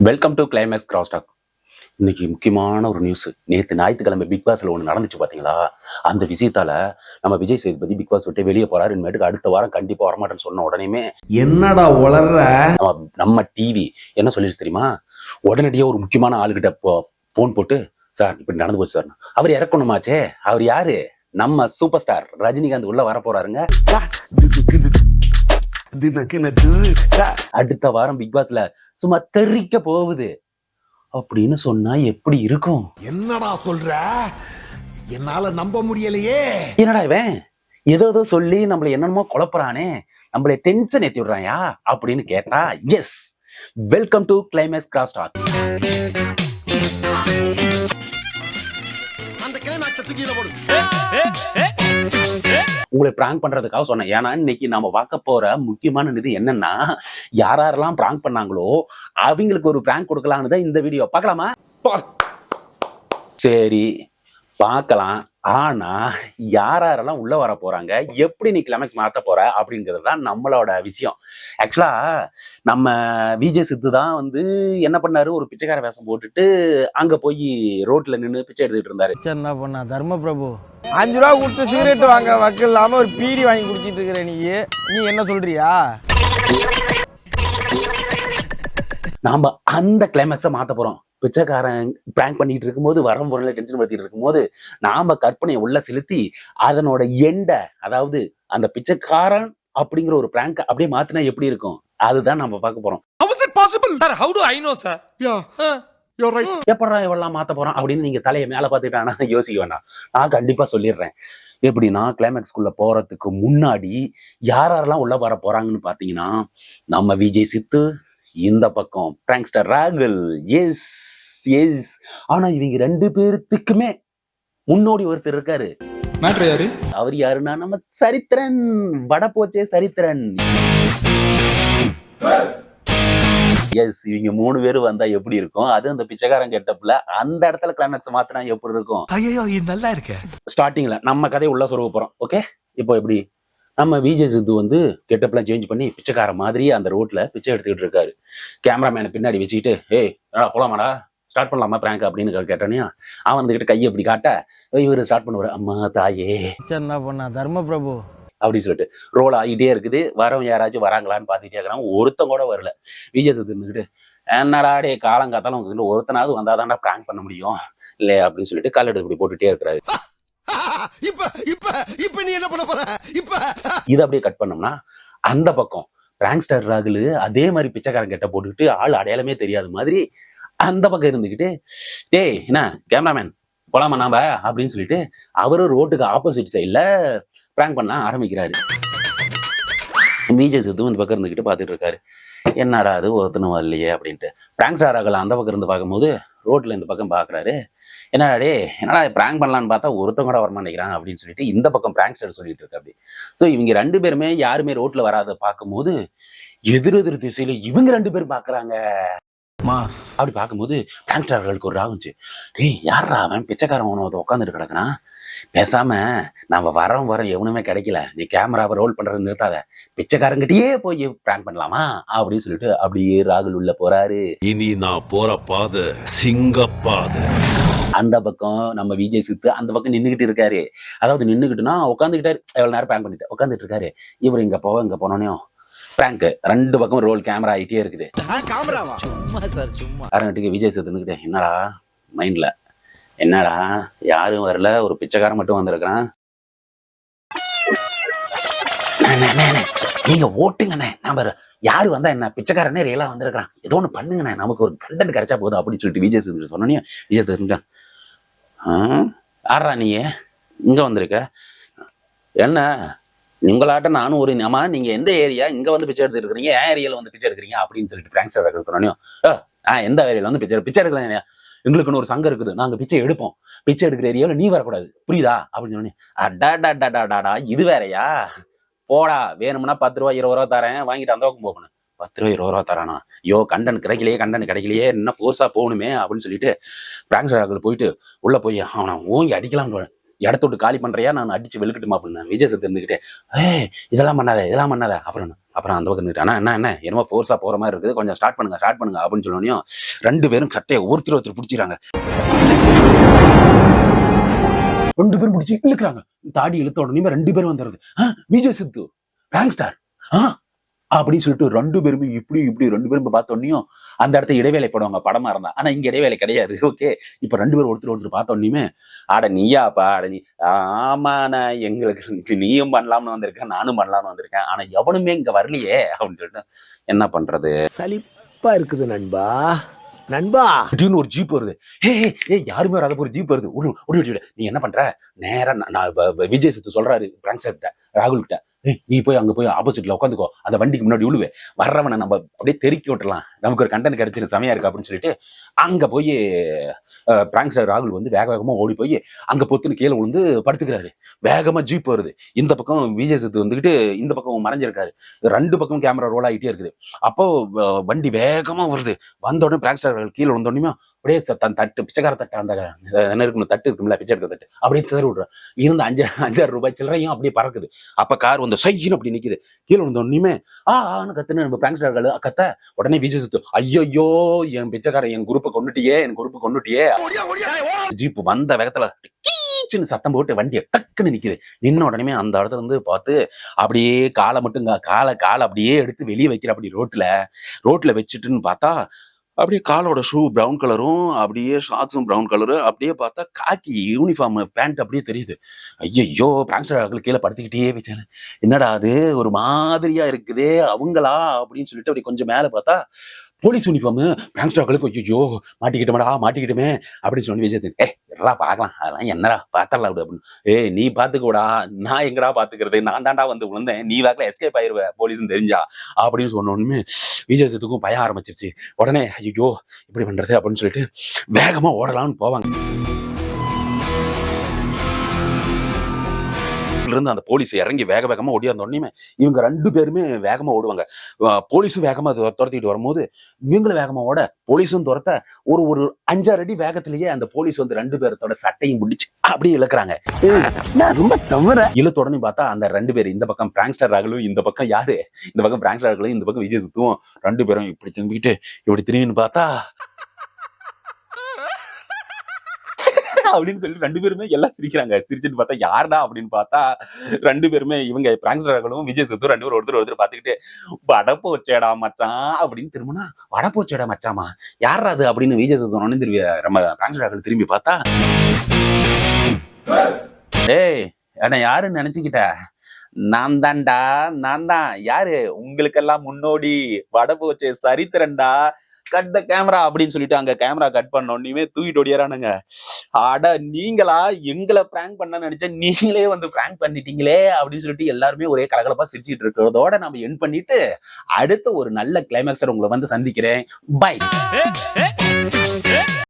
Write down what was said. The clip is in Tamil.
Welcome to climax cross talk இன்னைக்கு முக்கியமான ஒரு நியூஸ் நேற்று ஞாயிற்றுக்கிழமை பிக் பாஸ்ல ஒன்று நடந்துச்சு பாத்தீங்களா? அந்த விஷயத்தால நம்ம விஜய் சேதுபதி பிக் பாஸ் விட்டு வெளியே போறாரு. இனிமேட்டுக்கு அடுத்த வாரம் கண்டிப்பா வரமாட்டேன்னு சொன்ன உடனேமே என்னடா உளர்ற? நம்ம நம்ம டிவி என்ன சொல்லிடுச்சு தெரியுமா? உடனடியாக ஒரு முக்கியமான ஆளுகிட்ட ஃபோன் போட்டு சார் இப்படி நடந்து போச்சு சார். அவர் இறக்கணுமாச்சே? அவர் யாரு? நம்ம சூப்பர் ஸ்டார் ரஜினிகாந்த் உள்ள வர போறாருங்க அடுத்த வாரம் பிக் பாஸ்ல சும்மா தெறிக்க போகுது. அப்படின்னு சொன்னா எப்படி இருக்கும்? என்னடா சொல்ற? என்னால நம்ப முடியலையே. என்னடா இவன்? ஏதோ ஏதோ சொல்லி நம்மள என்னென்னமோ குழப்புறானே. நம்மள டென்ஷன் ஏத்தி விடுறாயா அப்படின்னு கேட்டா yes welcome to climax cross talk அந்த கிளைமேக்ஸ் தூக்கில போடு. உங்களை பிராங்க் பண்றதுக்காக சொன்னேன். ஏன்னா இன்னைக்கு நாம பார்க்க போற முக்கியமான இது என்னன்னா யார் யாரெல்லாம் பிராங்க் பண்ணாங்களோ அவங்களுக்கு ஒரு பிராங்க் கொடுக்கலாம்னு தான் இந்த வீடியோ பார்க்கலாமா? சரி பார்க்கலாம். ஆனா யார் யாரெல்லாம் உள்ள வர போறாங்க எப்படி நீ கிளைமேக்ஸ் மாத்த போற அப்படிங்கிறது தான் நம்மளோட விஷயம். ஆக்சுவலா நம்ம விஜய் சித்து தான் வந்து என்ன பண்ணாரு? ஒரு பிச்சைக்கார வேஷம் போட்டுட்டு அங்க போய் ரோட்ல நின்னு பிச்சை எடுத்துட்டு இருந்தாரு. என்ன பண்ணா தர்ம பிரபு. அஞ்சு ரூபா கொடுத்து சிகரெட் வாங்க வக்கு இல்லாம ஒரு பீடி வாங்கி குடிச்சிட்டு இருக்கிற நீ நீ என்ன சொல்றியா நாம அந்த கிளைமேக்ஸை மாத்த போறோம் பிச்சைக்காரன் பிராங்க் பண்ணிட்டு இருக்கும்போது வரம் பொருளை டென்ஷன் படுத்திட்டு இருக்கும்போது நாம கற்பனையை உள்ள செலுத்தி அதனோட எண்டை அதாவது அந்த பிச்சைக்காரன் அப்படிங்கிற ஒரு பிராங்க் அப்படியே மாத்தினா எப்படி இருக்கும் அதுதான் நம்ம பார்க்க போறோம் How is it possible? Sir, how do I know, sir? Yeah Huh? எப்படா இவெல்லாம் மாத்த போறோம் அப்படின்னு நீங்க தலையை மேல பார்த்துட்டானா யோசிக்க வேண்டாம் நான் கண்டிப்பா சொல்லிடுறேன். எப்படின்னா கிளைமேக்ஸ்குள்ள போறதுக்கு முன்னாடி யார் யாரெல்லாம் உள்ள வர போறாங்கன்னு பாத்தீங்கன்னா நம்ம விஜய் சித்து இந்த பக்கம் பிராங்க்ஸ்டர் ராகுல் எஸ் எஸ் ஆனா இவங்க ரெண்டு பேர்த்துக்குமே முன்னோடி ஒருத்தர் இருக்காரு. யாரு? அவர் யாருன்னா நம்ம சரித்திரன் வட போச்சே சரித்திரன். எஸ் இவங்க மூணு பேரும் வந்தா எப்படி இருக்கும்? அது அந்த பிச்சைக்காரன் கெட்டப்ல அந்த இடத்துல கிளைமேக்ஸ் மாத்தினா எப்படி இருக்கும்? ஐயோ இது நல்லா இருக்க. ஸ்டார்டிங்ல நம்ம கதையை உள்ள சொருக போறோம் ஓகே இப்போ எப்படி? நம்ம விஜய் சித்து வந்து கெட்டப்லாம் சேஞ்ச் பண்ணி பிச்சைக்கார மாதிரி அந்த ரோட்ல பிச்சை எடுத்துக்கிட்டு இருக்காரு. கேமராமேனை பின்னாடி வச்சுக்கிட்டு ஏய் என்னடா போலாமாடா? ஸ்டார்ட் பண்ணலாமா பிராங்க் அப்படின்னு கேட்டானே அவன் வந்துகிட்டு கையை இப்படி காட்ட இவர் ஸ்டார்ட் பண்ணுவாரு. அம்மா தாயே. பிச்சை என்ன பண்ணா தர்ம பிரபு. அப்படின்னு சொல்லிட்டு. ரோல் ஆகிட்டே இருக்குது. வரவன் யாராச்சும் வராங்களான்னு பார்த்துட்டே இருக்கிறான் ஒருத்தன் கூட வரல. விஜய் சித்து இருந்துக்கிட்டு என்னடா டே காலங்காத்தாலும் உங்ககிட்ட ஒருத்தனாவது வந்தாதான்டா பிராங்க் பண்ண முடியும். இல்லையா அப்படின்னு சொல்லிட்டு கல்லெடு இப்படி போட்டுட்டே இருக்கிறாரு. இப்ப இப்ப இப்ப நீ என்ன பண்ண போற? இப்ப இதை அப்படியே கட் பண்ணோம்னா அந்த பக்கம் பிராங்க்ஸ்டர் ராகுல் அதே மாதிரி பிச்சைக்காரன் கெட்ட போட்டுக்கிட்டு ஆள் அடையாளமே தெரியாத மாதிரி அந்த பக்கம் இருந்துக்கிட்டு டேய் என்ன கேமராமேன் போலாமா நாம? அப்படின்னு சொல்லிட்டு அவரும் ரோட்டுக்கு ஆப்போசிட் சைடில் பிராங்க் பண்ண ஆரம்பிக்கிறாரு. விஜய் சித்து இந்த பக்கம் இருந்துக்கிட்டு பார்த்துட்டு இருக்காரு. என்னடா அது ஒருத்தனும் வரலையே அப்படின்ட்டு. பிராங்க்ஸ்டார் ராகுல் அந்த பக்கம் இருந்து பார்க்கும்போது ரோட்ல இந்த பக்கம் பார்க்குறாரு. என்னடா டே என்னடா பிராங்க் பண்ணலான்னு பார்த்தா ஒருத்தன் கூட வரமாட்டேங்கிறான் அப்படின்னு சொல்லிட்டு இந்த பக்கம் பிராங்க்ஸ்டர் சொல்லிட்டு இருக்கு அப்படி. ஸோ இவங்க ரெண்டு பேருமே யாருமே ரோட்ல வராத பார்க்கும்போது எதிர் எதிர் திசையில இவங்க ரெண்டு பேரும் பார்க்கறாங்க. மாஸ். அப்படி பார்க்கும்போது பிராங்க்ஸ்டார்களுக்கு ஒரு ராகுச்சு டேய் யாரா அவன்? பிச்சைக்காரன் உனவு உட்காந்துட்டு கிடக்குறான். பேசாம நாம வரோம் வரோம் எவனுமே கிடைக்கல. நீ கேமராவை ரோல் பண்றது நிறுத்தாத. பிச்சைக்காரங்கிட்டயே போய் பிராங்க் பண்ணலாமா? அப்படின்னு சொல்லிட்டு அப்படியே ராகுல் உள்ள போறாரு. இனி நான் போற பாதை சிங்கப்பாதை. அந்த பக்கம் நம்ம விஜய் சித்து அந்த பக்கம் நின்றுகிட்டு இருக்காரு. அதாவது நின்றுகிட்டுனா உட்காந்துக்கிட்டாரு எவ்வளவு நேரம் பிராங்க் பண்ணிட்டு உட்காந்துட்டு இருக்காரு. இவர் இங்க போவ இங்க போனோனையும் பிராங்க் ரெண்டு பக்கம் ரோல் கேமரா ஆகிட்டே இருக்குது. காமராவா அரங்கட்டுக்கு விஜய் சித்து என்னடா மைண்ட்ல என்னடா யாரும் வரல ஒரு பிச்சைக்காரன் மட்டும் வந்திருக்கிறான். நீங்க ஓட்டுங்கண்ணே நம்ம யாரு வந்தா என்ன பிச்சைக்காரனே ரியலா வந்திருக்கிறான். ஏதோ ஒண்ணு பண்ணுங்கண்ணே நமக்கு ஒரு கண்டென்ட் கிடைச்சா போதும் அப்படின்னு சொல்லிட்டு விஜய் சேதுபதி சொன்னோன்னே விஜய் சேதுபதி ஆறா நீ? இங்க வந்திருக்க? என்ன? உங்களாட்ட நானும் ஒரு ஆமா நீங்க எந்த ஏரியா இங்க வந்து பிச்சை எடுத்துட்டு ஏன் என் ஏரியால வந்து பிச்சை எடுக்கிறீங்க அப்படின்னு சொல்லிட்டு பிராங்க்ஸ்டர் இருக்கிறோம் எந்த ஏரியால வந்து பிச்சை பிச்சை எடுக்கலாம் எங்களுக்குன்னு ஒரு சங்கம் இருக்குது. நாங்க பிச்சை எடுப்போம். பிச்சை எடுக்கிற ஏரியாவில் நீ வரக்கூடாது. புரியுதா? அப்படின்னு சொன்னேன் அடாடாடாடாடா இது வேறயா? போடா வேணும்னா பத்து ரூபா இருபது ரூபா தரேன். வாங்கிட்டு அந்த பக்கம் போகணும். பத்து ரூபா இருபது ரூபா தரானா? ஐயோ கண்டன் கிடைக்கலையே கண்டன் கிடைக்கலையே என்ன ஃபோர்ஸா போகணுமே அப்படின்னு சொல்லிட்டு பிராங்க்ஸ்டர் போயிட்டு உள்ள போய் அவனை ஓங்கி அடிக்கலாம்னு இடத்த விட்டு காலி பண்ணுறையா நான் அடிச்சு வெளுக்கட்டுமா அப்படின்னு விஜய் சத்து இருந்துக்கிட்டே ஏ இதெல்லாம் பண்ணாத இதெல்லாம் பண்ணாத அப்புறம் அப்புறம் அந்த பக்கம் இருந்துட்டு என்ன என்ன என்னமோ ஃபோர்ஸா போற மாதிரி இருக்குது. கொஞ்சம் ஸ்டார்ட் பண்ணுங்க ஸ்டார்ட் பண்ணுங்க அப்படின்னு சொன்னோனையும் ரெண்டு பேரும் சட்டையை ஒருத்தர் ஒருத்தர் பிடிச்சிக்கிறாங்க. ரெண்டு பேரும் பிடிச்சி இழுக்கிறாங்க. தாடி இழுத்த உடனே ரெண்டு பேரும் வந்துடுது விஜய் சித்து ரேங்க் ஸ்டார் ஆ அப்படின்னு சொல்லிட்டு ரெண்டு பேருமே இப்படி இப்படி ரெண்டு பேரும் பார்த்த உடனேயும் அந்த இடத்த இடைவேளை போடுவாங்க. படமா இருந்தா. ஆனா இங்க இடைவேளை கிடையாது. ஓகே இப்ப ரெண்டு பேரும் ஒருத்தர் ஒருத்தர் பார்த்த உடனேயுமே ஆட நீயாப்பா ஆட நீ ஆமா நான் எங்களுக்கு நீயும் பண்ணலாம்னு வந்திருக்கேன் நானும் பண்ணலாம்னு வந்திருக்கேன். ஆனா எவனுமே இங்க வரலையே அப்படின்னு சொல்லிட்டு என்ன பண்றது? சலிப்பா இருக்குது நண்பா. நண்பா. திடீர்னு ஒரு ஜீப் வருது. ஏ ஏ யாருமே வராத ஒரு ஜீப் வருது. ஒரு ஒரு. நீ என்ன பண்ற? நேரா நான் விஜய் சித்து சொல்றாரு பிராங்க் சார் ராகுல் கிட்ட நீ போய் அங்க போய் ஆப்போசிட்ல உட்காந்துக்கோ. அந்த வண்டிக்கு முன்னாடி விழுவே வர்றவனை நம்ம அப்படியே தெருக்கி விட்டுறலாம். நமக்கு ஒரு கண்டென்ட் கிடைச்சிரு செமையா இருக்கு அப்படின்னு சொல்லிட்டு அங்க போய் பிராங்க் சார் ராகுல் வந்து வேக வேகமா ஓடி போய் அங்க பொத்துன்னு கீழே விழுந்து படுத்துக்கிறாரு. வேகமா ஜீப் வருது இந்த பக்கம் விஜய் சேத்து வந்துக்கிட்டு இந்த பக்கம் மறைஞ்சிருக்காரு. ரெண்டு பக்கம் கேமரா ரோல் ஆகிட்டே இருக்குது. அப்போ வண்டி வேகமா வருது வந்த உடனே பிராங்க் ஸ்டார் கீழே விழுந்தோடனே அப்படியே தன் தட்டு பிச்சைக்கார தட்டு அந்த என்ன இருக்கும்ல தட்டு இருக்கும்ல பிச்சை எடுக்கிற தட்டு. அப்படியே சிதறி விடுறான் இருந்த அஞ்சு அஞ்சாறு ரூபாய் சில்லறையும் அப்படியே பறக்குது. அப்ப கார் வந்து சையின்னு அப்படி நிக்குது. கீழே விழுந்த உடனே ஆ ஆனு கத்துன்னு நம்ம பிராங்க் ஸ்டார்கள் கத்த உடனே விஜய் சுத்து. ஐயோ என் பிச்சைக்காரன் என் குரூப்பை கொண்டுட்டியே என் குரூப்பை கொண்டுட்டியே ஜீப் வந்த வேகத்துல கீச்சுன்னு சத்தம் போட்டு வண்டியை டக்குன்னு நிக்குது. நின்ன உடனே அந்த இடத்துல இருந்து பார்த்து அப்படியே காலை மட்டும் காலை காலை அப்படியே எடுத்து வெளியே வைக்கிற அப்படி ரோட்ல ரோட்ல வச்சுட்டுன்னு பார்த்தா அப்படியே காலோட ஷூ பிரவுன் கலரும் அப்படியே ஷார்ட்ஸும் பிரவுன் கலரும் அப்படியே பார்த்தா காக்கி யூனிஃபார்ம் பேண்ட் அப்படியே தெரியுது. ஐயோ பிராங்ஸ்டர்கள் கீழே படுத்துக்கிட்டே வச்சேன் என்னடா அது? ஒரு மாதிரியா இருக்குதே அவங்களா? அப்படின்னு சொல்லிட்டு அப்படி கொஞ்சம் மேலே பார்த்தா போலீஸ் யூனிஃபார்ம் பிராங்ஸ்டர்களுக்கு ஐயோ மாட்டிக்கிட்டோமடா மாட்டிக்கிட்டுமே அப்படின்னு சொல்லி விஜயத்தின் ஏ எல்லாம் பார்க்கலாம்? அதெல்லாம் என்னடா பார்த்தரலாம் விடு அப்படின்னு. ஏய் நீ பார்த்துக்கூடா. நான் எங்கடா பார்த்துக்கிறது? நான் தான்டா வந்து விழுந்தேன் நீ வாக்கில் எஸ்கேப் ஆயிருவ போலீஸ்னு தெரிஞ்சா. அப்படின்னு சொன்ன உடனே விஜய் சேத்துக்கும் பயம் ஆரம்பிச்சிருச்சு. உடனே ஐயோ இப்படி பண்றது அப்படின்னு சொல்லிட்டு வேகமா ஓடலாம்னு போவாங்க. இருந்து அந்த போலீஸ் இறங்கி வேக வேகமா ஓடியாந்த உடனே இவங்க ரெண்டு பேருமே வேகமா ஓடுவாங்க. போலீஸும் வேகமா துர- துரத்திட்டு வரும்போது இவங்களும் வேகமா ஓட போலீஸும் துரத்த ஒரு ஒரு அஞ்சாறு அடி வேகத்திலேயே அந்த போலீஸ் வந்து ரெண்டு பேர்த்தோட சட்டையும் பிடிச்சு அப்படியே இழுக்கிறாங்க. ரொம்ப தவற இழுத்த உடனே பார்த்தா அந்த ரெண்டு பேர் இந்த பக்கம் பிராங்ஸ்டர் ராகலும் இந்த பக்கம் யாரு? இந்த பக்கம் பிராங்ஸ்டர் ராகலும் இந்த பக்கம் விஜய் சுத்துவும் ரெண்டு பேரும் இப்படி திரும்பிக்கிட்டு இப்படி திரும்பின்னு பார்த்தா அப்படின்னு சொல்லி ரெண்டு பேருமே எல்லாம் சிரிக்கிறாங்க. சிரிச்சுட்டு பார்த்தா யாருடா? அப்படின்னு பார்த்தா ரெண்டு பேருமே இவங்க பிராங்ஸ்டர்களும் விஜய் சுத்தும் ரெண்டு பேரும் ஒருத்தர் ஒருத்தர் பார்த்துக்கிட்டு வடப்போச்சேடா மச்சான் அப்படின்னு திரும்பினா வடப்போச்சேடா மச்சாமா யாரா அது? அப்படின்னு விஜய் சுத்தம் திரும்பி நம்ம பிராங்ஸ்டர்கள் திரும்பி பார்த்தா டேய் என்ன யாருன்னு நினைச்சுக்கிட்ட? நான் தான்டா நான் தான். யாரு? உங்களுக்கெல்லாம் முன்னோடி வட போச்சு சரித்திரன்டா கட் த கேமரா அப்படின்னு சொல்லிட்டு அங்க கேமரா கட் பண்ண உடனே தூக்கிட்டு ஓடியாரானுங்க. அட நீங்களா? எங்களை பிராங்க் பண்ண நினைச்சா நீங்களே வந்து பிராங்க் பண்ணிட்டீங்களே அப்படின்னு சொல்லிட்டு எல்லாருமே ஒரே கலகலப்பா சிரிச்சிட்டு இருக்கிறதோட நம்ம என் பண்ணிட்டு அடுத்த ஒரு நல்ல கிளைமேக்ஸர் உங்களை வந்து சந்திக்கிறேன். பை